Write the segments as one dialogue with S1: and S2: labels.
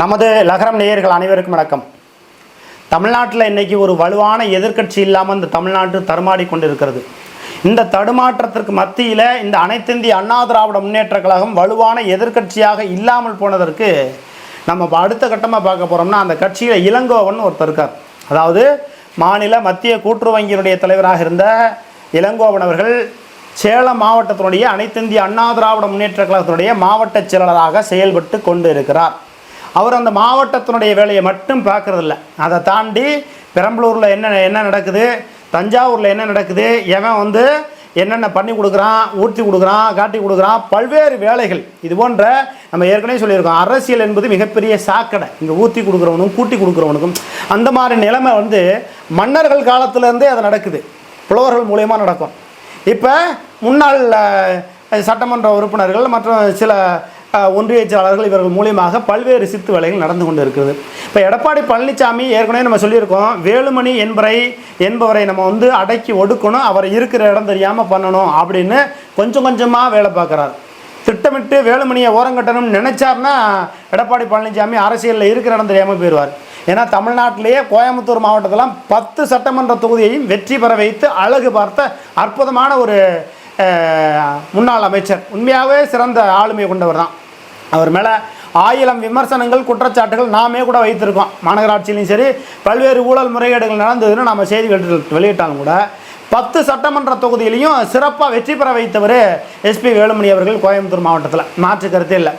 S1: நமது லகரம் நேயர்கள் அனைவருக்கும் வணக்கம். தமிழ்நாட்டில் இன்றைக்கி ஒரு வலுவான எதிர்க்கட்சி இல்லாமல் இந்த தமிழ்நாட்டு தடுமாடி கொண்டிருக்கிறது. இந்த தடுமாற்றத்திற்கு மத்தியில் இந்த அனைத்திந்திய அண்ணா திராவிட முன்னேற்ற கழகம் வலுவான எதிர்க்கட்சியாக இல்லாமல் போனதற்கு நம்ம இப்போ அடுத்த கட்டமாக பார்க்க போகிறோம்னா அந்த கட்சியில் இளங்கோவன் ஒருத்தர் இருக்கார். அதாவது மாநில மத்திய கூட்டுறவு வங்கியினுடைய தலைவராக இருந்த இளங்கோவன் அவர்கள் சேலம் மாவட்டத்தினுடைய அனைத்திந்திய அண்ணா திராவிட முன்னேற்ற கழகத்தினுடைய மாவட்ட செயலாளராக செயல்பட்டு கொண்டு இருக்கிறார் அவர் அந்த மாவட்டத்தினுடைய வேலையை மட்டும் பார்க்கறதில்ல. அதை தாண்டி பெரம்பலூரில் என்ன என்ன நடக்குது? தஞ்சாவூரில் என்ன நடக்குது? எவன் வந்து என்னென்ன பண்ணி கொடுக்குறான் ஊற்றி கொடுக்குறான் காட்டி கொடுக்குறான் பல்வேறு வேலைகள். இது போன்ற நம்ம ஏற்கனவே சொல்லியிருக்கோம். அரசியல் என்பது மிகப்பெரிய சாக்கடை. இங்கே ஊற்றி கொடுக்குறவனும் கூட்டி கொடுக்குறவனுக்கும். அந்த மாதிரி நிலைமை வந்து மன்னர்கள் காலத்திலேருந்தே அது நடக்குது. புலவர்கள் மூலயமா நடக்கும். இப்போ முன்னாள் சட்டமன்ற உறுப்பினர்கள் மற்றும் சில ஒன்றிய செயலாளர்கள் இவர்கள் மூலியமாக பல்வேறு சித்து வேலைகள் நடந்து கொண்டு இருக்குது இப்போ எடப்பாடி பழனிசாமி ஏற்கனவே நம்ம சொல்லியிருக்கோம் வேலுமணி என்பரை என்பவரை நம்ம வந்து அடக்கி ஒடுக்கணும் அவர் இருக்கிற இடம் தெரியாமல் பண்ணணும் அப்படின்னு கொஞ்சம் கொஞ்சமாக வேலை பார்க்குறாரு. திட்டமிட்டு வேலுமணியை ஓரங்கட்டணும்னு நினைச்சார்னா எடப்பாடி பழனிசாமி அரசியலில் இருக்கிற இடம் தெரியாமல் போயிடுவார் ஏன்னா தமிழ்நாட்டிலேயே கோயம்புத்தூர் மாவட்டத்தில் பத்து சட்டமன்ற தொகுதியையும் வெற்றி பெற வைத்து அழகு பார்த்த அற்புதமான ஒரு முன்னாள் அமைச்சர். உண்மையாகவே சிறந்த ஆளுமை கொண்டவர் தான். அவர் மேலே ஆயிரம் விமர்சனங்கள் குற்றச்சாட்டுகள் நாமே கூட வைத்திருக்கோம். மாநகராட்சியிலையும் சரி பல்வேறு ஊழல் முறைகேடுகள் நடந்ததுன்னு நம்ம செய்திகள் வெளியிட்டாலும் கூட பத்து சட்டமன்ற தொகுதியிலையும் சிறப்பாக வெற்றி பெற வைத்தவர் எஸ்பி வேலுமணி அவர்கள் கோயம்புத்தூர் மாவட்டத்தில். மாற்று கருத்து இல்லை.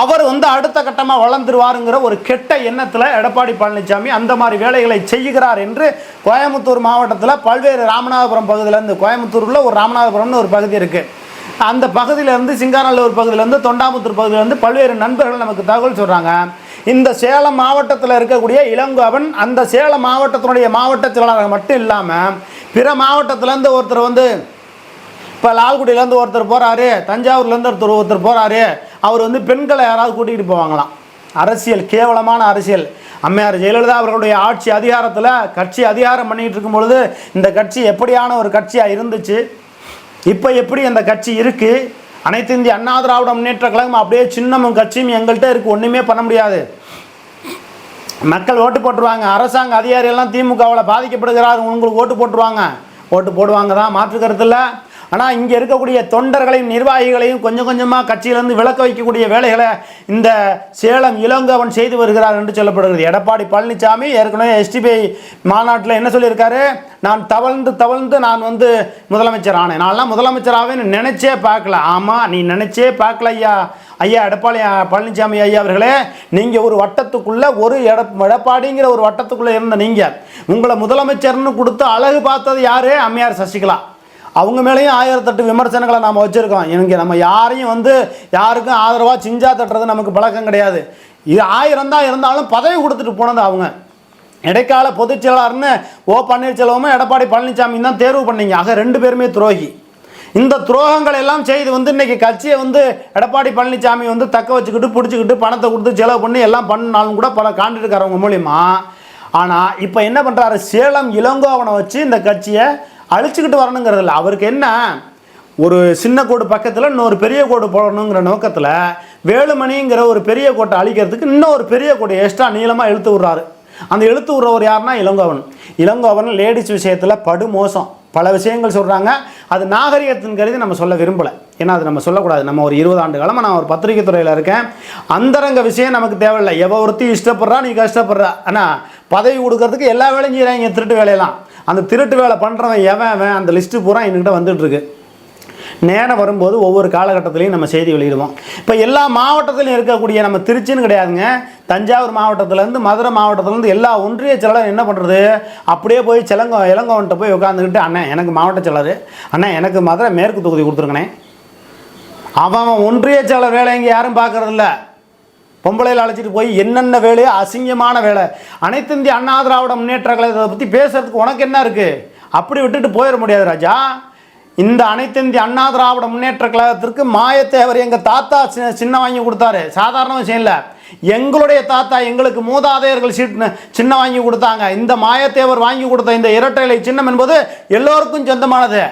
S1: அவர் வந்து அடுத்த கட்டமாக வளர்ந்துருவாருங்கிற ஒரு கெட்ட எண்ணத்தில் எடப்பாடி பழனிசாமி அந்த மாதிரி வேலைகளை செய்கிறார் என்று கோயம்புத்தூர் மாவட்டத்தில் பல்வேறு ராமநாதபுரம் பகுதியிலேருந்து கோயம்புத்தூரில் ஒரு ராமநாதபுரம்னு ஒரு பகுதி இருக்குது அந்த பகுதியிலேருந்து சிங்காநல்லூர் பகுதியிலேருந்து தொண்டாமுத்தூர் பகுதியிலேருந்து பல்வேறு நண்பர்கள் நமக்கு தகவல் சொல்கிறாங்க இந்த சேலம் மாவட்டத்தில் இருக்கக்கூடிய இளங்கோவன் அந்த சேலம் மாவட்டத்தினுடைய மாவட்ட செயலாளர்கள் மட்டும் இல்லாமல் பிற மாவட்டத்திலேருந்து ஒருத்தர் வந்து இப்போ லால்குடியிலேருந்து ஒருத்தர் போகிறாரு தஞ்சாவூர்லேருந்து ஒருத்தர் ஒருத்தர் போகிறாரு அவர் வந்து பெண்களை யாராவது கூட்டிகிட்டு போவாங்களாம். அரசியல் கேவலமான அரசியல். அம்மையார் ஜெயலலிதா அவர்களுடைய ஆட்சி அதிகாரத்தில் கட்சி அதிகாரம் பண்ணிகிட்டு இருக்கும் பொழுது இந்த கட்சி எப்படியான ஒரு கட்சியாக இருந்துச்சு? இப்போ எப்படி அந்த கட்சி இருக்குது அனைத்து இந்திய அண்ணா திராவிட முன்னேற்ற கழகம் அப்படியே சின்னமும் கட்சியும் எங்கள்கிட்ட இருக்குது ஒன்றுமே பண்ண முடியாது. மக்கள் ஓட்டு போட்டுருவாங்க. அரசாங்க அதிகாரிகள்லாம் திமுகவில் பாதிக்கப்படுகிறார் உங்களுக்கு ஓட்டு போட்டுருவாங்க. ஓட்டு போடுவாங்க தான். மாற்று கருத்தில் ஆனால் இங்கே இருக்கக்கூடிய தொண்டர்களையும் நிர்வாகிகளையும் கொஞ்சம் கொஞ்சமாக கட்சியிலேருந்து விளக்க வைக்கக்கூடிய வேலைகளை இந்த சேலம் இளங்கவன் செய்து வருகிறார் என்று சொல்லப்படுகிறது. எடப்பாடி பழனிசாமி ஏற்கனவே எஸ்டிபிஐ மாநாட்டில் என்ன சொல்லியிருக்காரு? நான் தவழ்ந்து தவழ்ந்து நான் வந்து முதலமைச்சர் ஆனேன். நான்லாம் முதலமைச்சராகவே நினைச்சே பார்க்கல. ஆமாம் நீ நினைச்சே பார்க்கல ஐயா. ஐயா எடப்பாடி பழனிசாமி ஐயா அவர்களே நீங்கள் ஒரு வட்டத்துக்குள்ளே ஒரு எட எடப்பாடிங்கிற ஒரு வட்டத்துக்குள்ளே இருந்த நீங்கள் உங்களை முதலமைச்சர்னு கொடுத்து அழகு பார்த்தது யார்? அம்மையார் சசிகலா. அவங்க மேலேயும் ஆயிரத்தெட்டு விமர்சனங்களை நாம் வச்சுருக்கோம். இங்கே நம்ம யாரையும் வந்து யாருக்கும் ஆதரவாக சிஞ்சா தட்டுறது நமக்கு பழக்கம் கிடையாது. இது ஆயிரம் தான் இருந்தாலும் பதவி கொடுத்துட்டு போனது அவங்க. இடைக்கால பொதுச் செயலாளர்னு ஓ பன்னீர்செல்வமும் எடப்பாடி பழனிசாமி தான் தேர்வு பண்ணீங்க. ஆக ரெண்டு பேருமே துரோகி. இந்த துரோகங்கள் எல்லாம் செய்து வந்து இன்றைக்கி கட்சியை வந்து எடப்பாடி பழனிசாமி வந்து தக்க வச்சுக்கிட்டு பிடிச்சிக்கிட்டு பணத்தை கொடுத்து செலவு பண்ணி எல்லாம் பண்ணாலும் கூட பல காண்டிருக்காரவங்க மூலிமா ஆனால் இப்போ என்ன பண்ணுறாரு சேலம் இளங்கோவனை வச்சு இந்த கட்சியை அழிச்சுக்கிட்டு வரணுங்கிறது இல்லை. அவருக்கு என்ன? ஒரு சின்ன கோடு பக்கத்தில் இன்னொரு பெரிய கோடு போடணுங்கிற நோக்கத்தில் வேலுமணிங்கிற ஒரு பெரிய கோட்டை அழிக்கிறதுக்கு இன்னும் ஒரு பெரிய கோட்டை எக்ஸ்ட்ரா நீளமாக இழுத்து விட்றாரு. அந்த இழுத்து விட்றவர் யாருன்னா இளங்கோவன். இளங்கோவன் லேடிஸ் விஷயத்தில் படுமோசம். பல விஷயங்கள் சொல்கிறாங்க அது நாகரிகத்தின் கருதி நம்ம சொல்ல விரும்பலை. ஏன்னா அது நம்ம சொல்லக்கூடாது. நம்ம ஒரு இருபது ஆண்டு காலமாக நான் ஒரு பத்திரிகை துறையில் இருக்கேன். அந்தரங்க விஷயம் நமக்கு தேவையில்லை. எவ்வளோ ஒருத்தி இஷ்டப்படுறா நீ கஷ்டப்படுறா. ஆனால் பதவி கொடுக்கறதுக்கு எல்லா வேலையும் செய்கிறாங்க திருட்டு வேலையெல்லாம். அந்த திருட்டு வேலை பண்ணுறவன் எவன் அவன் அந்த லிஸ்ட்டு பூரா என்கிட்ட வந்துட்டுருக்கு. நேரம் வரும்போது ஒவ்வொரு காலகட்டத்திலையும் நம்ம செய்தி வெளியிடுவோம். இப்போ எல்லா மாவட்டத்திலையும் இருக்கக்கூடிய நம்ம திருச்சின்னு கிடையாதுங்க. தஞ்சாவூர் மாவட்டத்திலேருந்து மதுரை மாவட்டத்திலேருந்து எல்லா ஒன்றிய செயலாளர் என்ன பண்ணுறது அப்படியே போய் சிலங்கோ இளங்கோவன்ட்ட போய் உட்காந்துக்கிட்டு அண்ணன் எனக்கு மாவட்ட செயலாளர். அண்ணன் எனக்கு மதுரை மேற்கு தொகுதி கொடுத்துருங்கண்ணே. அவன் அவன் ஒன்றிய செயலர் வேலை இங்கே யாரும் பார்க்கறதில்ல பொம்பளையில் அழைச்சிட்டு போய் என்னென்ன வேலையோ அசிங்கமான வேலை. அனைத்து இந்திய அண்ணா திராவிட முன்னேற்ற கழகத்தை பற்றி பேசுறதுக்கு உனக்கு என்ன இருக்குது அப்படி விட்டுட்டு போயிட முடியாது ராஜா. இந்த அனைத்து இந்திய அண்ணா திராவிட முன்னேற்ற கழகத்திற்கு மாயத்தேவர் எங்கள் தாத்தா சி- சின்ன வாங்கி கொடுத்தாரு. சாதாரண விஷயம் இல்லை. எங்களுடைய தாத்தா எங்களுக்கு மூதாதையர்கள் சின்ன வாங்கி கொடுத்தாங்க. இந்த மாயத்தேவர் வாங்கி கொடுத்த இந்த இரட்டை இலை சின்னம் என்பது எல்லோருக்கும் சொந்தமானது.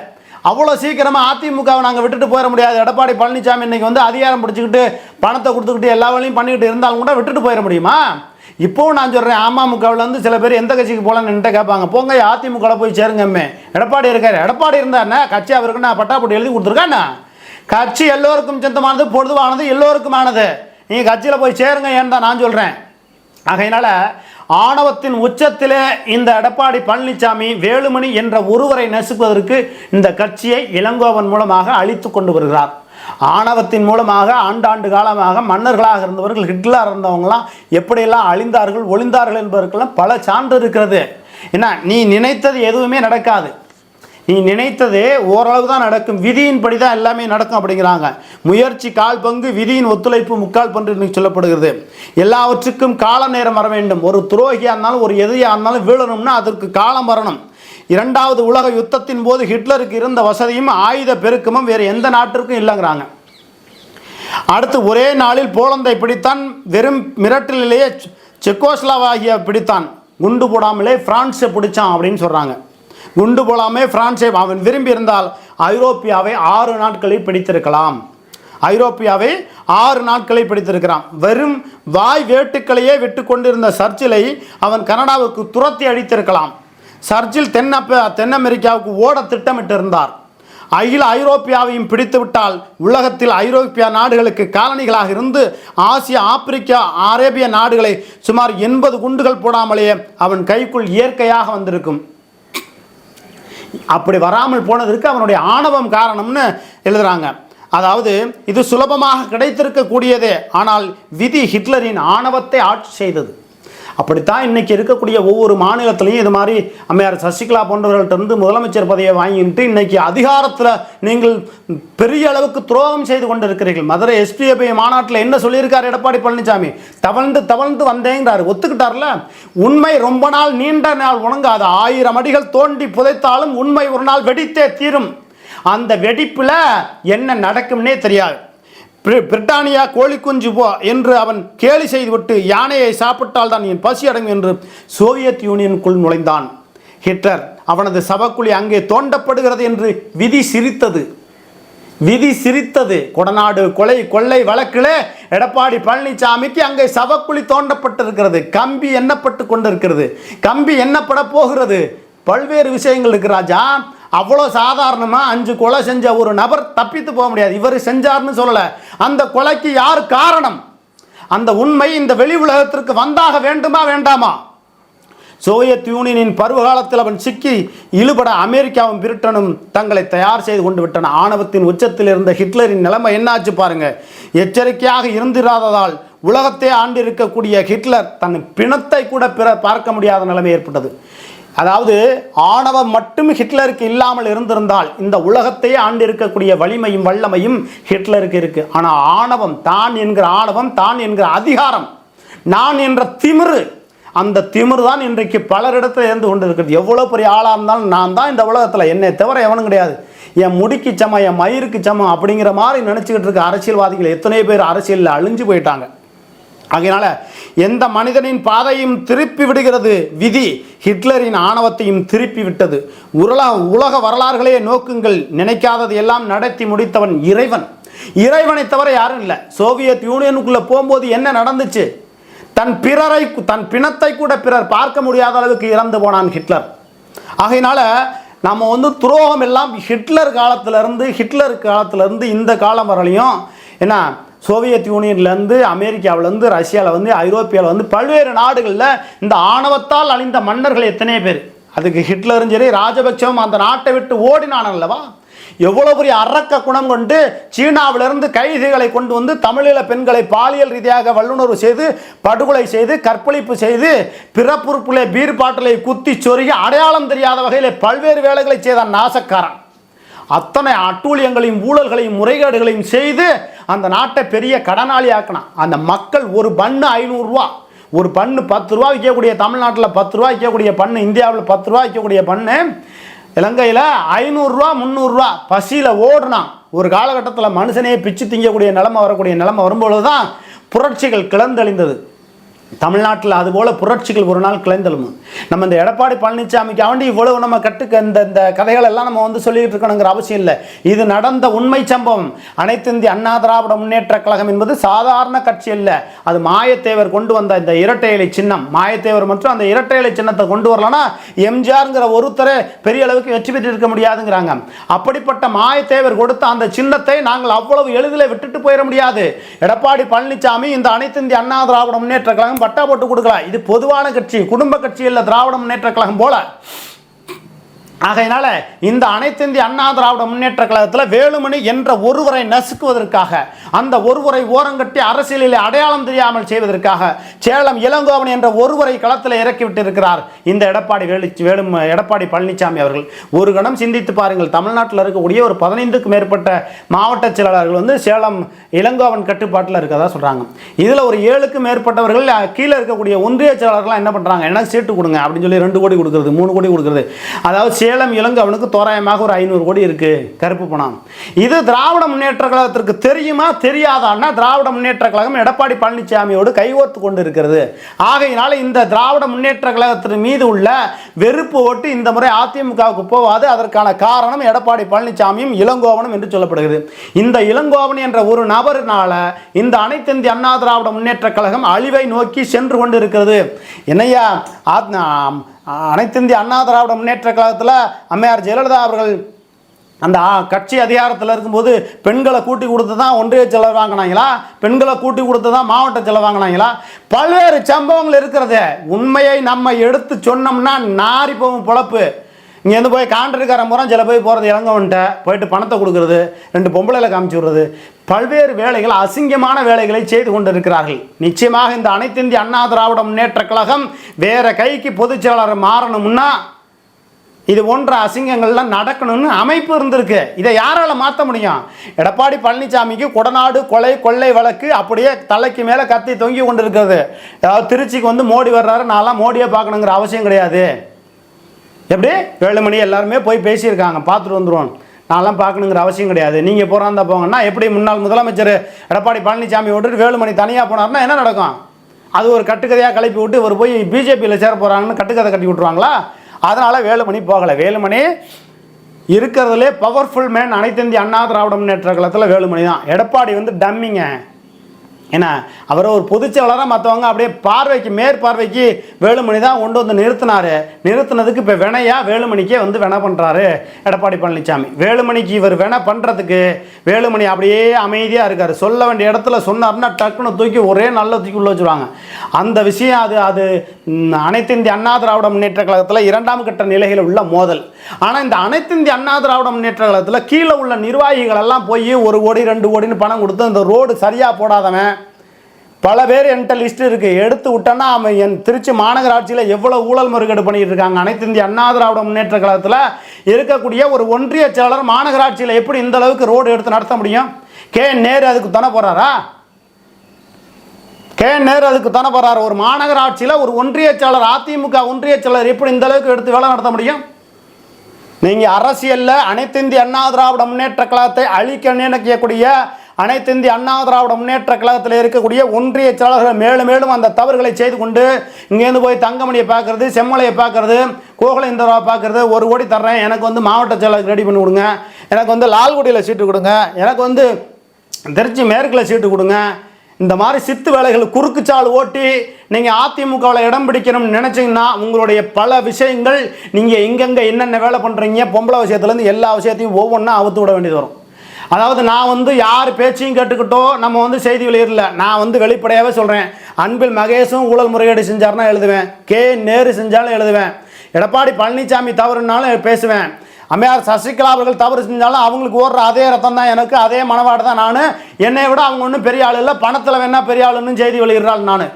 S1: அவ்வளோ சீக்கிரமாக அதிமுகவை நாங்கள் விட்டுட்டு போயிட முடியாது. எடப்பாடி பழனிசாமி இன்னைக்கு வந்து அதிகாரம் பிடிச்சிக்கிட்டு பணத்தை கொடுத்துக்கிட்டு எல்லா வேலையும் பண்ணிக்கிட்டு இருந்தாலும் கூட விட்டுட்டு போயிட முடியுமா? இப்போவும் நான் சொல்கிறேன் அமமுகவில் வந்து சில பேர் எந்த கட்சிக்கு போகலான்னு என்கிட்ட கேட்பாங்க. போங்க அதிமுகவில் போய் சேருங்கம்மே. எடப்பாடி இருக்கார். எடப்பாடி இருந்தாருன்னா கட்சி அவருக்கு நான் பட்டாப்பட்டி எழுதி கொடுத்துருக்காண்ணா கட்சி எல்லோருக்கும் சொந்தமானது பொதுவானது எல்லோருக்குமானது. நீங்கள் கட்சியில் போய் சேருங்க ஏன்னு தான் நான் சொல்கிறேன் ஆகையினால் ஆணவத்தின் உச்சத்தில் இந்த எடப்பாடி பழனிசாமி வேலுமணி என்ற ஒருவரை நெசுப்பதற்கு இந்த கட்சியை இளங்கோவன் மூலமாக அழித்து கொண்டு வருகிறார். ஆணவத்தின் மூலமாக ஆண்டாண்டு காலமாக மன்னர்களாக இருந்தவர்கள் ஹிட்லர் இருந்தவங்களாம் எப்படியெல்லாம் அழிந்தார்கள் ஒளிந்தார்கள் என்பதற்கெல்லாம் பல சான்று இருக்கிறது. என்ன நீ நினைத்தது எதுவுமே நடக்காது. நீ நினைத்ததே ஓரளவு தான் நடக்கும். விதியின்படி தான் எல்லாமே நடக்கும் அப்படிங்கிறாங்க. முயற்சி கால் பங்கு விதியின் ஒத்துழைப்பு முக்கால் பங்கு சொல்லப்படுகிறது. எல்லாவற்றுக்கும் கால நேரம் வர வேண்டும். ஒரு துரோகியாக இருந்தாலும் ஒரு எதிரியாக இருந்தாலும் வீழணும்னா அதற்கு காலம் வரணும். இரண்டாவது உலக யுத்தத்தின் போது ஹிட்லருக்கு இருந்த வசதியும் ஆயுத பெருக்கமும் வேறு எந்த நாட்டிற்கும் இல்லைங்கிறாங்க. அடுத்து ஒரே நாளில் போலந்தை பிடித்தான் வெறும் மிரட்டலிலேயே செக்கோஸ்லாவாகிய பிடித்தான். குண்டு போடாமலே பிரான்ஸை பிடிச்சான் அப்படின்னு சொல்கிறாங்க குண்டு போடாமே பிரான்ஸை அவன் விரும்பியிருந்தால் ஐரோப்பியாவை ஆறு நாட்களில் பிடித்திருக்கலாம். ஐரோப்பியாவை ஆறு நாட்களை பிடித்திருக்கிறான். வெறும் வாய் வேட்டுக்களையே விட்டு கொண்டிருந்த சர்ச்சிலை அவன் கனடாவுக்கு துரத்தி அடித்திருக்கலாம். சர்ச்சில் தென்னப்ப தென் அமெரிக்காவுக்கு ஓட திட்டமிட்டிருந்தார். அகில ஐரோப்பியாவையும் பிடித்துவிட்டால் உலகத்தில் ஐரோப்பிய நாடுகளுக்கு காலனிகளாக இருந்து ஆசியா ஆப்பிரிக்கா அரேபிய நாடுகளை சுமார் எண்பது குண்டுகள் போடாமலேயே அவன் கைக்குள் இயற்கையாக வந்திருக்கும். அப்படி வராமல் போனதற்கு அவனுடைய ஆணவம் காரணம்னு எழுதுறாங்க. அதாவது இது சுலபமாக கிடைத்திருக்கக்கூடியதே ஆனால் விதி ஹிட்லரின் ஆணவத்தை ஆட்சி செய்தது. அப்படித்தான் இன்றைக்கி இருக்கக்கூடிய ஒவ்வொரு மாநிலத்திலையும் இது மாதிரி அம்மையார் சசிகலா போன்றவர்கள்ட்டிருந்து முதலமைச்சர் பதவியை வாங்கிட்டு இன்றைக்கி அதிகாரத்தில் நீங்கள் பெரிய அளவுக்கு துரோகம் செய்து கொண்டிருக்கிறீர்கள். மதுரை எஸ்பிஎபி மாநாட்டில் என்ன சொல்லியிருக்கார் எடப்பாடி பழனிசாமி? தவழ்ந்து தவழ்ந்து வந்தேங்கிறார். ஒத்துக்கிட்டார்ல? உண்மை ரொம்ப நாள் நீண்ட நாள் உணங்காது ஆயிரம் அடிகள் தோண்டி புதைத்தாலும் உண்மை ஒரு நாள் வெடித்தே தீரும். அந்த வெடிப்பில் என்ன நடக்கும்னே தெரியாது. பிரிட்டானியா கோழி குஞ்சு போ என்று அவன் கேலி செய்துவிட்டு யானையை சாப்பிட்டால் தான் என் பசி அடங்கும் என்று சோவியத் யூனியனுக்குள் நுழைந்தான். ஹிட்லர் அவனது சவக்குழி அங்கே தோண்டப்படுகிறது என்று விதி சிரித்தது. விதி சிரித்தது. கொடநாடு கொலை கொள்ளை வழக்கிலே எடப்பாடி பழனிசாமிக்கு அங்கே சவக்குழி தோண்டப்பட்டிருக்கிறது. கம்பி எண்ணப்பட்டு கொண்டிருக்கிறது. கம்பி எண்ணப்பட போகிறது. பல்வேறு விஷயங்கள் இருக்கு ராஜா. அவ்வளோ சாதாரணமாக அஞ்சு கொலை செஞ்ச ஒரு நபர் தப்பித்து போக முடியாது. இவர் செஞ்சார்னு சொல்லலை. அந்த கொலைக்கு யார் காரணம்? அந்த உண்மை இந்த வெளி உலகத்திற்கு வந்தாக வேண்டுமா வேண்டாமா? சோவியத் யூனியனின் பருவகாலத்தில் அவன் சிக்கி இழுபட அமெரிக்காவும் பிரிட்டனும் தங்களை தயார் செய்து கொண்டு விட்டன. ஆணவத்தின் உச்சத்தில் இருந்த ஹிட்லரின் நிலைமை என்னாச்சு பாருங்க. எச்சரிக்கையாக இருந்திராததால் உலகத்தை ஆண்டிருக்கக்கூடிய ஹிட்லர் தன் பிணத்தை கூட பிற பார்க்க முடியாத நிலைமை ஏற்பட்டது. அதாவது ஆணவம் மட்டும் ஹிட்லருக்கு இல்லாமல் இருந்திருந்தால் இந்த உலகத்தையே ஆண்டிருக்கக்கூடிய வலிமையும் வல்லமையும் ஹிட்லருக்கு இருக்கு. ஆனால் ஆணவம் தான் என்கிற ஆணவம் தான் என்கிற அதிகாரம் நான் என்ற திமிரு அந்த திமிரு தான் இன்றைக்கு பலரிடத்தில் இருந்து கொண்டு இருக்கிறது எவ்வளோ பெரிய ஆளாக இருந்தாலும் நான் தான் இந்த உலகத்தில். என்னை தவிர எவனும் கிடையாது. என் முடிக்கு சமம் என் மயிருக்கு சமம் அப்படிங்கிற மாதிரி நினச்சிக்கிட்டு இருக்க அரசியல்வாதிகள் எத்தனை பேர் அரசியலில் அழிஞ்சு போயிட்டாங்க. ஆகையினால எந்த மனிதனின் பாதையும் திருப்பி விடுகிறது விதி ஹிட்லரின் ஆணவத்தையும் திருப்பி விட்டது. உலக உலக வரலாறுகளே நோக்குங்கள். நினைக்காதது எல்லாம் நடத்தி முடித்தவன் இறைவன். இறைவனை தவிர யாரும் இல்லை. சோவியத் யூனியனுக்குள்ளே போகும்போது என்ன நடந்துச்சு? தன் பிறரை தன் பிணத்தை கூட பிறர் பார்க்க முடியாத அளவுக்கு இறந்து போனான் ஹிட்லர். ஆகையினால நம்ம வந்து துரோகம் எல்லாம் ஹிட்லர் காலத்திலேருந்து ஹிட்லர் காலத்திலேருந்து இந்த காலம் வரலையும். என்ன சோவியத் யூனியன்லேருந்து அமெரிக்காவிலேருந்து ரஷ்யாவில் வந்து ஐரோப்பியாவில் வந்து பல்வேறு நாடுகளில் இந்த ஆணவத்தால் அழிந்த மன்னர்கள் எத்தனை பேர். அதுக்கு ஹிட்லரும் சரி ராஜபக்சவும் அந்த நாட்டை விட்டு ஓடினான் அல்லவா எவ்வளோ பெரிய அறக்க குணம் கொண்டு சீனாவிலிருந்து கைதிகளை கொண்டு வந்து தமிழீழ பெண்களை பாலியல் ரீதியாக வல்லுணர்வு செய்து படுகொலை செய்து கற்பழிப்பு செய்து பிறப்புறுப்பிலே பீர் பாட்டிலை குத்தி சொருகி அடையாளம் தெரியாத வகையில் பல்வேறு வேலைகளை செய்தான் நாசக்காரன். அத்தனை அட்டூழியங்களையும் ஊழல்களையும் முறைகேடுகளையும் செய்து அந்த நாட்டை பெரிய கடனாளி ஆக்கினான். அந்த மக்கள் ஒரு பண்ணு ஐநூறுரூவா ஒரு பண்ணு பத்து ரூபா விற்கக்கூடிய தமிழ்நாட்டில் பத்து ரூபா விற்கக்கூடிய பண்ணு இந்தியாவில் பத்து ரூபா விற்கக்கூடிய பண்ணு இலங்கையில் ஐநூறுரூவா முந்நூறுரூவா பசியில் ஓடுனான். ஒரு காலகட்டத்தில் மனுஷனே பிச்சு திங்கக்கூடிய நிலமை வரக்கூடிய நிலைமை வரும்பொழுது தான் புரட்சிகள் கிளந்தெளிந்தது தமிழ்நாட்டில் அதுபோல் புரட்சிகள் ஒரு நாள் கிளைந்தெழும் நம்ம இந்த எடப்பாடி பழனிசாமிக்கு அவண்டி இவ்வளவு நம்ம கட்டுக்க இந்த இந்த கதைகள் எல்லாம் நம்ம வந்து சொல்லிட்டு இருக்கணுங்கிற அவசியம் இல்லை. இது நடந்த உண்மை சம்பவம். அனைத்து இந்திய அண்ணா திராவிட முன்னேற்ற கழகம் என்பது சாதாரண கட்சி இல்லை அது மாயத்தேவர் கொண்டு வந்த இந்த இரட்டை இலை சின்னம். மாயத்தேவர் மற்றும் அந்த இரட்டை இலை சின்னத்தை கொண்டு வரலன்னா எம்ஜிஆர்ங்கிற ஒருத்தரை பெரிய அளவுக்கு வெற்றி பெற்று இருக்க முடியாதுங்கிறாங்க. அப்படிப்பட்ட மாயத்தேவர் கொடுத்த அந்த சின்னத்தை நாங்கள் அவ்வளவு எளிதில் விட்டுட்டு போயிட முடியாது. எடப்பாடி பழனிசாமி இந்த அனைத்து இந்திய அண்ணா திராவிட முன்னேற்ற கழகம் பட்டா போட்டு கொடுக்கலாம். இது பொதுவான கட்சி குடும்ப கட்சி இல்லை திராவிட முன்னேற்ற கழகம் போல. ஆகையினால இந்த அனைத்து இந்திய அண்ணா திராவிட முன்னேற்ற கழகத்தில் வேலுமணி என்ற ஒருவரை நசுக்குவதற்காக அந்த ஒருவரை ஓரங்கட்டி அரசியலில் அடையாளம் தெரியாமல் செய்வதற்காக சேலம் இளங்கோவன் என்ற ஒருவரை களத்தில் இறக்கிவிட்டு இருக்கிறார் இந்த எடப்பாடி வேலு வேலும் எடப்பாடி பழனிசாமி அவர்கள். ஒரு கணம் சிந்தித்து பாருங்கள் தமிழ்நாட்டில் இருக்கக்கூடிய ஒரு பதினைந்துக்கும் மேற்பட்ட மாவட்ட செயலாளர்கள் வந்து சேலம் இளங்கோவன் கட்டுப்பாட்டில் இருக்கதா சொல்கிறாங்க இதில் ஒரு ஏழுக்கும் மேற்பட்டவர்கள் கீழே இருக்கக்கூடிய ஒன்றிய செயலாளர்கள்லாம் என்ன பண்ணுறாங்க எனக்கு சீட்டு கொடுங்க அப்படின்னு சொல்லி ரெண்டு கோடி கொடுக்குறது மூணு கோடி கொடுக்குறது. அதாவது சேலம் இளங்கோவனுக்கு தோராயமாக ஒரு ஐநூறு கோடி இருக்குது கருப்பு பணம். இது திராவிட முன்னேற்ற கழகத்திற்கு தெரியுமா? தெரியாதான்னா திராவிட முன்னேற்ற கழகம் எடப்பாடி பழனிசாமியோடு கைகோர்த்து கொண்டு இருக்கிறது ஆகையினால இந்த திராவிட முன்னேற்ற கழகத்தின் மீது உள்ள வெறுப்பு ஓட்டு இந்த முறை அதிமுகவுக்கு போவாது அதற்கான காரணம் எடப்பாடி பழனிசாமியும் இளங்கோவனும் என்று சொல்லப்படுகிறது. இந்த இளங்கோவன் என்ற ஒரு நபரினால இந்த அனைத்து இந்திய அண்ணா திராவிட முன்னேற்ற கழகம் அழிவை நோக்கி சென்று கொண்டு இருக்கிறது என்னையா அனைத்திந்திய அண்ணா திராவிட முன்னேற்ற கழகத்தில் அம்மையார் ஜெயலலிதா அவர்கள் அந்த கட்சி அதிகாரத்தில் இருக்கும்போது பெண்களை கூட்டி கொடுத்து தான் ஒன்றிய செலவு வாங்கினாங்களா? பெண்களை கூட்டி கொடுத்து தான் மாவட்ட செலவு வாங்கினாங்களா? பல்வேறு சம்பவங்கள் இருக்கிறது. உண்மையை நம்ம எடுத்து சொன்னோம்னா நாரி போகும் பொழப்பு. இங்கேருந்து போய் காண்டிருக்கார பூரா சில போய் போகிறது இளங்கவன்ட்ட போயிட்டு பணத்தை கொடுக்குறது ரெண்டு பொம்பளையில் காமிச்சு விடுறது. பல்வேறு வேலைகள் அசிங்கமான வேலைகளை செய்து கொண்டு இருக்கிறார்கள் நிச்சயமாக இந்த அனைத்து இந்திய அண்ணா திராவிட முன்னேற்ற கழகம் வேற கைக்கு பொதுச் செயலாளர் மாறணும்னா இது போன்ற அசிங்கங்கள்லாம் நடக்கணும்னு அமைப்பு இருந்திருக்கு. இதை யாரால் மாற்ற முடியும்? எடப்பாடி பழனிசாமிக்கு கொடநாடு கொலை கொள்ளை வழக்கு அப்படியே தலைக்கு மேலே கத்தி தொங்கி கொண்டு இருக்கிறது அதாவது திருச்சிக்கு வந்து மோடி வர்றாரு நான்லாம் மோடியை பார்க்கணுங்கிற அவசியம் கிடையாது. எப்படி? வேலுமணி எல்லாருமே போய் பேசியிருக்காங்க. பார்த்துட்டு வந்துடுவோம் நான்லாம் பார்க்கணுங்கிற அவசியம் கிடையாது. நீங்கள் போகிறாந்தா போங்கன்னா எப்படி முன்னாள் முதலமைச்சர் எடப்பாடி பழனிசாமி விட்டுட்டு வேலுமணி தனியாக போனார்னா என்ன நடக்கும்? அது ஒரு கட்டுக்கதையாக கிளப்பி விட்டு இவர் போய் பிஜேபியில் சேர போகிறாங்கன்னு கட்டுக்கதை கட்டி விட்ருவாங்களா அதனால் வேலுமணி போகலை. வேலுமணி இருக்கிறதுலே பவர்ஃபுல் மேன் அனைத்திந்திய அண்ணா திராவிட முன்னேற்ற கழகத்தில் வேலுமணி தான். எடப்பாடி வந்து டம்மிங்க. ஏன்னா அவரை ஒரு பொதுச்செயலாளராக மற்றவங்க அப்படியே பார்வைக்கு மேற்பார்வைக்கு வேலுமணி தான் கொண்டு வந்து நிறுத்தினாரு. நிறுத்தினதுக்கு இப்போ வினையா வேலுமணிக்கே வந்து வினை பண்ணுறாரு எடப்பாடி பழனிசாமி வேலுமணிக்கு இவர் வினை பண்ணுறதுக்கு வேலுமணி அப்படியே அமைதியாக இருக்கார். சொல்ல வேண்டிய இடத்துல சொன்னார்னா டக்குன்னு தூக்கி ஒரே நல்ல தூக்கி உள்ள வச்சுருவாங்க. அந்த விஷயம் அது அது அனைத்து இந்திய அண்ணா திராவிட முன்னேற்ற கழகத்தில் இரண்டாம் கட்ட நிலையில் உள்ள மோதல். ஆனால் இந்த அனைத்து இந்திய அண்ணா திராவிட முன்னேற்ற கழகத்தில் கீழே உள்ள நிர்வாகிகள் எல்லாம் போய் ஒரு கோடி ரெண்டு கோடின்னு பணம் கொடுத்து இந்த ரோடு சரியாக போடாதவன் பல பேர் என்கிட்ட லிஸ்ட் இருக்குது எடுத்து விட்டேன்னா அவன் என் திருச்சி மாநகராட்சியில் எவ்வளோ ஊழல் முறைகேடு பண்ணிகிட்டு இருக்காங்க அனைத்து இந்திய அண்ணா திராவிட முன்னேற்ற கழகத்தில் இருக்கக்கூடிய ஒரு ஒன்றிய செயலாளர் மாநகராட்சியில் எப்படி இந்த அளவுக்கு ரோடு எடுத்து நடத்த முடியும்? கே நேரு அதுக்கு தானே போகிறாரா கே நேரு அதுக்கு தானே போறாரு. ஒரு மாநகராட்சியில் ஒரு ஒன்றிய செயலர் அதிமுக ஒன்றிய செயலர் எப்படி இந்த அளவுக்கு எடுத்து வேலை நடத்த முடியும்? நீங்கள் அரசியலில் அனைத்து இந்திய அண்ணா திராவிட முன்னேற்ற கழகத்தை அழிக்க நினைக்கக்கூடிய அனைத்து இந்திய அண்ணா திராவிட முன்னேற்ற கழகத்தில் இருக்கக்கூடிய ஒன்றிய செயலாளர்கள் மேலும் மேலும் அந்த தவறுகளை செய்து கொண்டு இங்கேருந்து போய் தங்கமணியை பார்க்கறது செம்மலையை பார்க்கறது கோகுலேந்திராவை பார்க்கறது ஒரு கோடி தர்றேன். எனக்கு வந்து மாவட்ட செயலாளருக்கு ரெடி பண்ணி கொடுங்க. எனக்கு வந்து லால்குடியில் சீட்டு கொடுங்க. எனக்கு வந்து திருச்சி மேற்கில் சீட்டு கொடுங்க. இந்த மாதிரி சித்து வேலைகள் குறுக்குச்சால் ஓட்டி நீங்கள் அதிமுகவில் இடம் பிடிக்கணும்னு நினச்சிங்கன்னா உங்களுடைய பல விஷயங்கள் நீங்கள் எங்கெங்கே என்னென்ன வேலை பண்ணுறீங்க பொம்பளை விஷயத்துலேருந்து எல்லா விஷயத்தையும் ஒவ்வொன்றா அவுத்து விட வேண்டியது வரும். அதாவது நான் வந்து யார் பேச்சையும் கேட்டுக்கிட்டோ நம்ம வந்து செய்தி வெளியிடல நான் வந்து வெளிப்படையாகவே சொல்கிறேன் அன்பில் மகேஷும் ஊழல் முறைகேடு செஞ்சாருன்னா எழுதுவேன். கே நேரு செஞ்சாலும் எழுதுவேன். எடப்பாடி பழனிசாமி தவறுனாலும் பேசுவேன். அம்மையார் சசிகலா அவர்கள் தவறு செஞ்சாலும் அவங்களுக்கு ஓடுற அதே ரத்தம் தான் எனக்கு அதே மனவாடு தான் நான். என்னை விட அவங்க ஒன்றும் பெரிய ஆள் இல்லை. பணத்தில் வேணா பெரிய ஆளுன்னு செய்தி வெளியிடுறாள் நான்.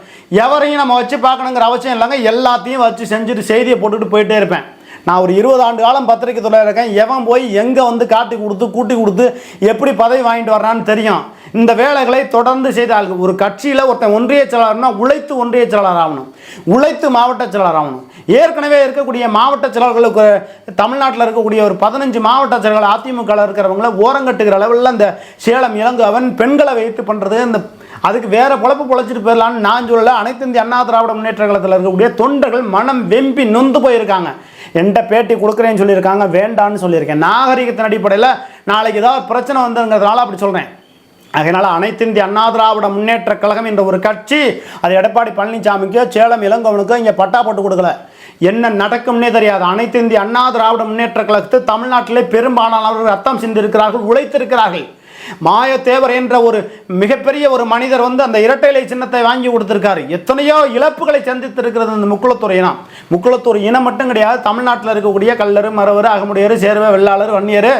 S1: எவரையும் நம்ம வச்சு பார்க்கணுங்கிற அவசியம் இல்லைங்க. எல்லாத்தையும் வச்சு செஞ்சுட்டு செய்தியை போட்டுட்டு போயிட்டே இருப்பேன். நான் ஒரு இருபது ஆண்டு காலம் பத்திரிக்கை துறையில் இருக்கேன். எவன் போய் எங்கே வந்து காட்டி கொடுத்து கூட்டி கொடுத்து எப்படி பதவி வாங்கிட்டு வர்றான்னு தெரியும். இந்த வேலைகளை தொடர்ந்து செய்தால் ஒரு கட்சியில் ஒருத்தன் ஒன்றிய செயலாளர்னா உழைத்து ஒன்றிய செயலாளர் ஆகணும். உழைத்து மாவட்ட செயலாளர் ஆகணும். ஏற்கனவே இருக்கக்கூடிய மாவட்ட செயலாளர்களுக்கு தமிழ்நாட்டில் இருக்கக்கூடிய ஒரு பதினஞ்சு மாவட்ட செயலாளர் அதிமுக இருக்கிறவங்கள ஓரங்கட்டுகிற அளவில் இந்த சேலம் இளங்கு அவன் பெண்களை வைத்து பண்ணுறது இந்த அதுக்கு வேற பொழப்பு பொழைச்சிட்டு போயிடலான்னு நான் சொல்லலை. அனைத்து இந்திய அண்ணா திராவிட முன்னேற்ற கழகத்தில் இருக்கக்கூடிய தொண்டர்கள் மனம் வெம்பி நொந்து போயிருக்காங்க. என்கிட்ட பேட்டி கொடுக்குறேன்னு சொல்லியிருக்காங்க வேண்டான்னு சொல்லியிருக்கேன். நாகரிகத்தின் அடிப்படையில் நாளைக்கு ஏதாவது பிரச்சனை வந்துங்கிறதுனால அப்படி சொல்கிறேன் அதனால் அனைத்து இந்திய அண்ணா திராவிட முன்னேற்ற கழகம் என்ற ஒரு கட்சி அது எடப்பாடி பழனிசாமிக்கோ சேலம் இளங்கோவனுக்கோ இங்கே பட்டா போட்டு கொடுக்கல. என்ன நடக்கும்னே தெரியாது. அனைத்து இந்திய அண்ணா திராவிட முன்னேற்ற கழகத்து தமிழ்நாட்டிலே பெரும்பாலானவர்கள் ரத்தம் சிந்திருக்கிறார்கள் உழைத்திருக்கிறார்கள். மாயத்தேவர் என்ற ஒரு மிகப்பெரிய ஒரு மனிதர் வந்து அந்த இரட்டை இலை சின்னத்தை வாங்கி கொடுத்துருக்காரு. எத்தனையோ இழப்புகளை சந்தித்திருக்கிறது இந்த முக்குளத்துறை இனம். முக்குளத்தூர் இனம் மட்டும் கிடையாது தமிழ்நாட்டில் இருக்கக்கூடிய கல்லர் மரவர் அகமுடையர் சேர்வ வெள்ளாளர் வன்னியர்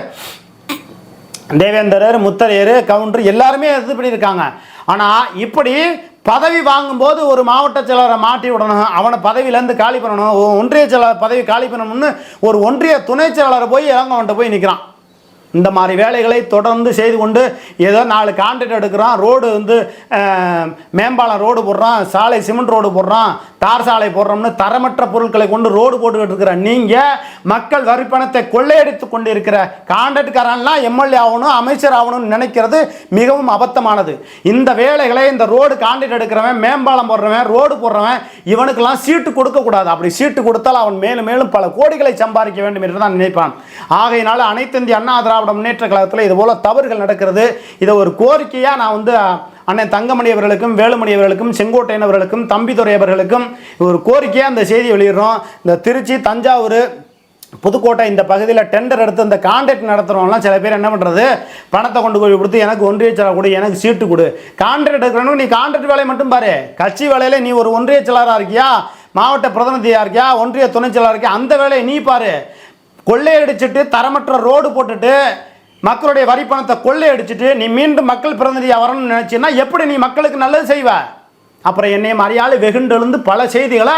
S1: தேவேந்தரர் முத்தரையர் கவுண்டர் எல்லாருமே இது பண்ணியிருக்காங்க. ஆனால் இப்படி பதவி வாங்கும்போது ஒரு மாவட்ட செயலரை மாட்டி விடணும் அவனை பதவியிலேருந்து காலி பண்ணணும் ஒன்றிய செயலர் பதவி காலி பண்ணணும்னு ஒரு ஒன்றிய துணை செயலாளர் போய் அவன்கிட்ட போய் நிற்கிறான் இந்த மாதிரி வேலைகளை தொடர்ந்து செய்து கொண்டு ஏதோ நாலு கான்ட்ராக்ட் எடுக்கிறான் ரோடு வந்து மேம்பாலம் ரோடு போடுறான் சாலை சிமெண்ட் ரோடு போடுறான் தார் சாலை போடுறோம்னு தரமற்ற பொருட்களை கொண்டு ரோடு போட்டுக்கிட்டு இருக்கிற நீங்கள் மக்கள் வரிப்பணத்தை கொள்ளையடித்து கொண்டு இருக்கிற கான்ட்ராக்ட்காரன்லாம் எம்எல்ஏ ஆகணும் அமைச்சர் ஆகணும்னு நினைக்கிறது மிகவும் அபத்தமானது. இந்த வேலைகளை இந்த ரோடு கான்ட்ராக்ட் எடுக்கிறவன் மேம்பாலம் போடுறவன் ரோடு போடுறவன் இவனுக்கெல்லாம் சீட்டு கொடுக்கக்கூடாது அப்படி சீட்டு கொடுத்தால் அவன் மேலும் மேலும் பல கோடிகளை சம்பாதிக்க வேண்டும் என்று தான் நினைப்பான். ஆகையினால அனைத்து இந்திய அண்ணா திராவிட முன்னேற்ற கழகத்தில் இது போல தவறுகள் நடக்கிறது. இதை ஒரு கோரிக்கையாக நான் வந்து அண்ணன் தங்கமணி அவர்களுக்கும் வேலுமணி அவர்களுக்கும் செங்கோட்டையன் அவர்களுக்கும் தம்பிதுரை அவர்களுக்கும் ஒரு கோரிக்கையாக அந்த செய்தி வெளியிடுறோம். இந்த திருச்சி தஞ்சாவூர் புதுக்கோட்டை இந்த பகுதியில் டெண்டர் எடுத்து இந்த கான்ட்ராக்ட் நடத்துகிறவங்களாம் சில பேர் என்ன பண்ணுறது பணத்தை கொண்டு போய் கொடுத்து எனக்கு ஒன்றிய கொடு எனக்கு சீட்டு கொடு. கான்ட்ராக்ட் எடுக்கிறனும் நீ கான்ட்ராக்ட் வேலையை மட்டும் பாரு. கட்சி வேலையில் நீ ஒரு ஒன்றிய இருக்கியா? மாவட்ட பிரதிநிதியாக இருக்கியா? ஒன்றிய துணை இருக்கியா? அந்த வேலையை நீ பாரு. கொள்ளையடிச்சிட்டு தரமற்ற ரோடு போட்டுட்டு மக்களுடைய வரி பணத்தை கொள்ளையடிச்சிட்டு நீ மீண்டும் மக்கள் பிரதிநிதியாக வரணும்னு நினச்சின்னா எப்படி நீ மக்களுக்கு நல்லது செய்வ? அப்புறம் என்னை மறியாள் வெகுண்டெழுந்து பல செய்திகளை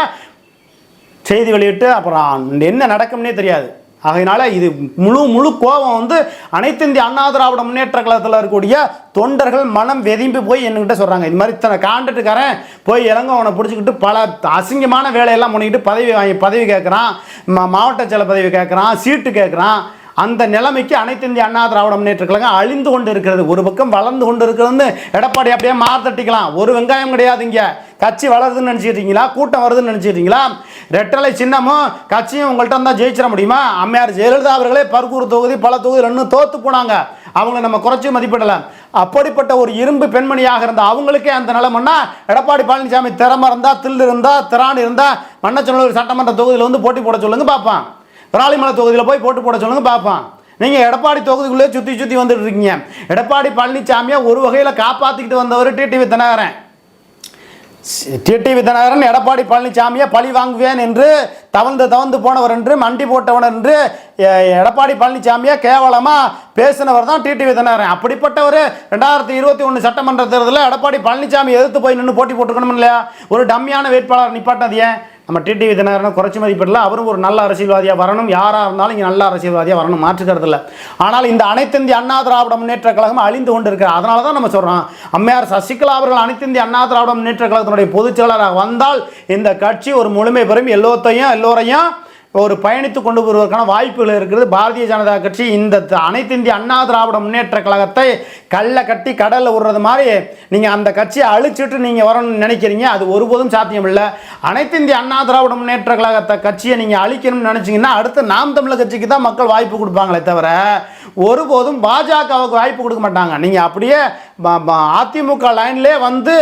S1: செய்தி வெளியிட்டு அப்புறம் என்ன நடக்கும்னே தெரியாது. ஆகையினால இது முழு முழு கோபம் வந்து அனைத்து இந்திய அண்ணா திராவிட முன்னேற்ற கழகத்தில் இருக்கக்கூடிய தொண்டர்கள் மனம் வெதிம்பி போய் என்கிட்ட சொல்கிறாங்க இது மாதிரி இத்தனை கான்ட்ராக்டுக்காரன் போய் இளங்கவனை பிடிச்சிக்கிட்டு பல அசிங்கமான வேலையெல்லாம் பண்ணிக்கிட்டு பதவி வாங்கி பதவி கேட்குறான். மா- மாவட்ட செயல பதவி கேட்குறான் சீட்டு கேட்குறான். அந்த நிலைமைக்கு அனைத்து இந்திய அண்ணா திராவிட முன்னேற்ற கழகம் அழிந்து கொண்டு இருக்கிறது ஒரு பக்கம் வளர்ந்து கொண்டு இருக்கிறது எடப்பாடி அப்படியே மார்த்தட்டிக்கலாம் ஒரு வெங்காயம் கிடையாது இங்கே. கட்சி வளருதுன்னு நினச்சிக்கிட்டீங்களா? கூட்டம் வருதுன்னு நினச்சிக்கிட்டீங்களா? ரெட்டலை சின்னமும் கட்சியும் உங்கள்கிட்ட இருந்தால் ஜெயிச்சிட முடியுமா? அம்மையார் ஜெயலலிதா அவர்களே பர்கூர் தொகுதி பல தொகுதி இன்னும் தோத்து போனாங்க. அவங்கள நம்ம குறைச்சி மதிப்பிடலாம் அப்படிப்பட்ட ஒரு இரும்பு பெண்மணியாக இருந்த அவங்களுக்கே அந்த நிலைமைன்னா எடப்பாடி பழனிசாமி திறமை இருந்தால் தில் இருந்தால் திராணி இருந்தால் மன்னச்சநல்லூர் சட்டமன்ற தொகுதியில் வந்து போட்டி போட சொல்லுங்க பார்ப்பான் விராலிமலை தொகுதியில் போய் போட்டு போட சொல்லுங்க பார்ப்பான் நீங்கள் எடப்பாடி தொகுதிக்குள்ளே சுற்றி சுற்றி வந்துட்டு இருக்கீங்க. எடப்பாடி பழனிசாமியை ஒரு வகையில் காப்பாற்றிக்கிட்டு வந்தவர் டிடிவி தினகரன். டிடி விதநகரன் எடப்பாடி பழனிசாமியை பழி வாங்குவேன் என்று தவழ்ந்து தவழ்ந்து போனவர் என்று மண்டி போட்டவன் என்று எடப்பாடி பழனிசாமியை கேவலமாக பேசினவர் தான் டிடி விதநகரன் அப்படிப்பட்டவர் ரெண்டாயிரத்தி இருபத்தி ஒன்று சட்டமன்ற தேர்தலில் எடப்பாடி பழனிசாமி எதிர்த்து போய் நின்று போட்டி போட்டுக்கணும் இல்லையா ஒரு டம்மியான வேட்பாளர் நிப்பாட்டினது ஏன்? நம்ம டிடிவி தினகரனை குறைச்சி மதிப்பிடல. அவரும் ஒரு நல்ல அரசியல்வாதியாக வரணும். யாராக இருந்தாலும் இங்கே நல்ல அரசியல்வாதியாக வரணும். மாற்றுக்கிறதில்ல ஆனால் இந்த அனைத்திந்திய அண்ணா திராவிட முன்னேற்ற கழகம் அழிந்து கொண்டு இருக்கிற அதனால தான் நம்ம சொல்கிறோம் அம்மையார் சசிகலா அவர்கள் அனைத்திந்திய அண்ணா திராவிட முன்னேற்ற கழகத்தினுடைய பொதுச் செயலராக வந்தால் இந்த கட்சி ஒரு முழுமை பெறும். எல்லோத்தையும் எல்லோரையும் ஒரு பயணித்து கொண்டு வருவதற்கான வாய்ப்புகள் இருக்கிறது. பாரதிய ஜனதா கட்சி இந்த த- அனைத்து இந்திய அண்ணா திராவிட முன்னேற்ற கழகத்தை கல்லை கட்டி கடலில் விடுறது மாதிரி நீங்கள் அந்த கட்சியை அழிச்சிட்டு நீங்கள் வரணும்னு நினைக்கிறீங்க. அது ஒருபோதும் சாத்தியம் இல்லை அனைத்து இந்திய அண்ணா திராவிட முன்னேற்ற கழகத்தை கட்சியை நீங்கள் அழிக்கணும்னு நினச்சிங்கன்னா அடுத்து நாம் தமிழர் கட்சிக்கு தான் மக்கள் வாய்ப்பு கொடுப்பாங்களே தவிர ஒருபோதும் பாஜகவுக்கு வாய்ப்பு கொடுக்க மாட்டாங்க. நீங்கள் அப்படியே அதிமுக லைன்லே வந்து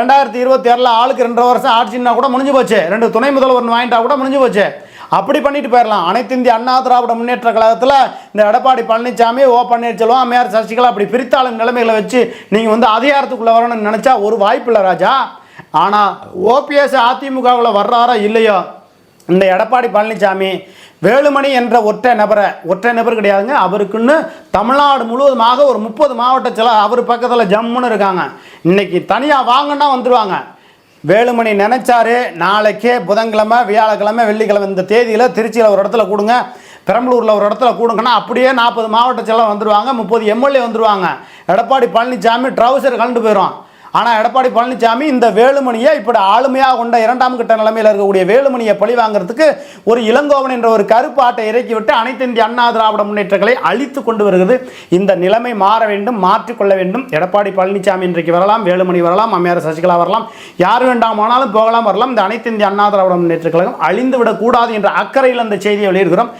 S1: ரெண்டாயிரத்தி இருபத்தி ஏழில் ஆளுக்கு ரெண்டரை வருஷம் ஆட்சின்னா கூட முடிஞ்சு போச்சு. ரெண்டு துணை முதல்வர் வாங்கிட்டா கூட முடிஞ்சு போச்சு. அப்படி பண்ணிட்டு போயிடலாம் அனைத்து இந்திய அண்ணா திராவிட முன்னேற்ற கழகத்தில் இந்த எடப்பாடி பழனிசாமி ஓ பன்னீர்செல்வம் அம்மையார் சசிகலா அப்படி பிரித்தாளும் நிலைமைகளை வச்சு நீங்கள் வந்து அதிகாரத்துக்குள்ளே வரணும்னு நினச்சா ஒரு வாய்ப்பு இல்லை ராஜா. ஆனால் ஓபிஎஸ் அதிமுகவில் வர்றாரா இல்லையோ? இந்த எடப்பாடி பழனிசாமி வேலுமணி என்ற ஒற்றை நபரை ஒற்றை நபர் கிடையாதுங்க அவருக்குன்னு தமிழ்நாடு முழுவதுமாக ஒரு முப்பது மாவட்ட அவர் பக்கத்தில் ஜம்முன்னு இருக்காங்க. இன்றைக்கி தனியாக வாங்கன்னா வந்துடுவாங்க வேலுமணி நினைச்சாரு நாளைக்கே புதன்கிழமை வியாழக்கிழமை வெள்ளிக்கிழமை இந்த தேதியில் திருச்சியில் ஒரு இடத்துல கொடுங்க. பெரம்பலூரில் ஒரு இடத்துல கூடுங்கன்னா அப்படியே நாற்பது மாவட்ட செல்லம் வந்துடுவாங்க முப்பது எம்எல்ஏ வந்துடுவாங்க எடப்பாடி பழனிசாமி ட்ரௌசர் கலந்து போயிடும் ஆனால் எடப்பாடி பழனிசாமி இந்த வேலுமணியை இப்படி ஆளுமையாக கொண்ட இரண்டாம் கட்ட நிலைமையில் இருக்கக்கூடிய வேலுமணியை பழி வாங்குறதுக்கு ஒரு இளங்கோவன் என்ற ஒரு கருப்பு ஆட்டை இறக்கிவிட்டு அனைத்து இந்திய அண்ணா திராவிட முன்னேற்றங்களை அழித்து கொண்டு வருகிறது. இந்த நிலைமை மாற வேண்டும் மாற்றிக்கொள்ள வேண்டும். எடப்பாடி பழனிசாமி இன்றைக்கு வரலாம் வேலுமணி வரலாம் அம்மையார் சசிகலா வரலாம். யார் வேண்டாமானாலும் போகலாம் வரலாம். இந்த அனைத்து இந்திய அண்ணா திராவிட முன்னேற்ற கழகம் அழிந்து விடக்கூடாது என்ற அக்கறையில் அந்த செய்தியை வெளியிடுகிறோம்.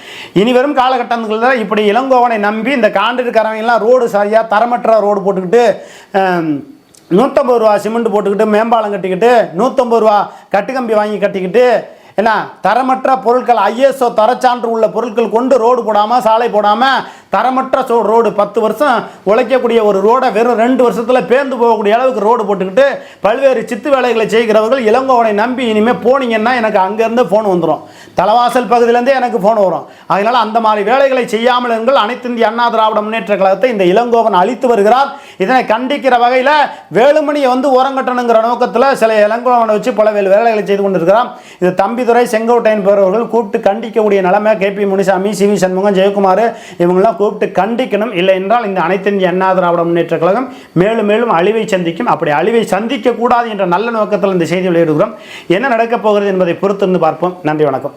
S1: இனி வரும் காலகட்டங்களில் இப்படி இளங்கோவனை நம்பி இந்த காண்டிருக்கிறவங்க எல்லாம் ரோடு சரியாக தரமற்ற ரோடு போட்டுக்கிட்டு நூற்றம்பது ரூபா சிமெண்ட் போட்டுக்கிட்டு மேம்பாலம் கட்டிக்கிட்டு நூற்றம்பது ரூபா கட்டுக்கம்பி வாங்கி கட்டிக்கிட்டு என்ன தரமற்ற பொருட்கள் ஐஎஸ்ஓ தரச்சான்று உள்ள பொருட்கள் கொண்டு ரோடு போடாமல் சாலை போடாமல் தரமற்ற சோ ரோடு பத்து வருஷம் உழைக்கக்கூடிய ஒரு ரோடை வெறும் ரெண்டு வருஷத்தில் பேர்ந்து போகக்கூடிய அளவுக்கு ரோடு போட்டுக்கிட்டு பல்வேறு சித்து வேலைகளை செய்கிறவர்கள் இளங்கோவனை நம்பி இனிமேல் போனீங்கன்னா எனக்கு அங்கேருந்து ஃபோன் வந்துடும் தலைவாசல் பகுதியிலேருந்தே எனக்கு ஃபோன் வரும். அதனால் அந்த மாதிரி வேலைகளை செய்யாமல் இருங்கள். அனைத்து இந்திய அண்ணா திராவிட முன்னேற்ற கழகத்தை இந்த இளங்கோவன் அழித்து வருகிறார். இதனை கண்டிக்கிற வகையில் வேலுமணியை வந்து உரங்கட்டணுங்கிற நோக்கத்தில் சில இளங்கோவனை வச்சு பல வேலைகளை செய்து கொண்டிருக்கிறார். இது தம்பிதுரை செங்கோட்டையன் போன்றவர்கள் கூப்பிட்டு கண்டிக்கக்கூடிய நிலைமை K. P. Munusamy C. V. Shanmugam Jayakumar கூப்பிட்டு கண்டிக்கணும். இல்லை என்றால் இந்த அனைத்திந்திய அண்ணா திராவிட முன்னேற்ற கழகம் மேலும் மேலும் அழிவை சந்திக்கும். அப்படி அழிவை சந்திக்க கூடாது என்ற நல்ல நோக்கத்தில் இந்த செய்தி வெளியிடுகிறோம். என்ன நடக்கப் போகிறது என்பதை பொறுத்திருந்து பார்ப்போம். நன்றி வணக்கம்.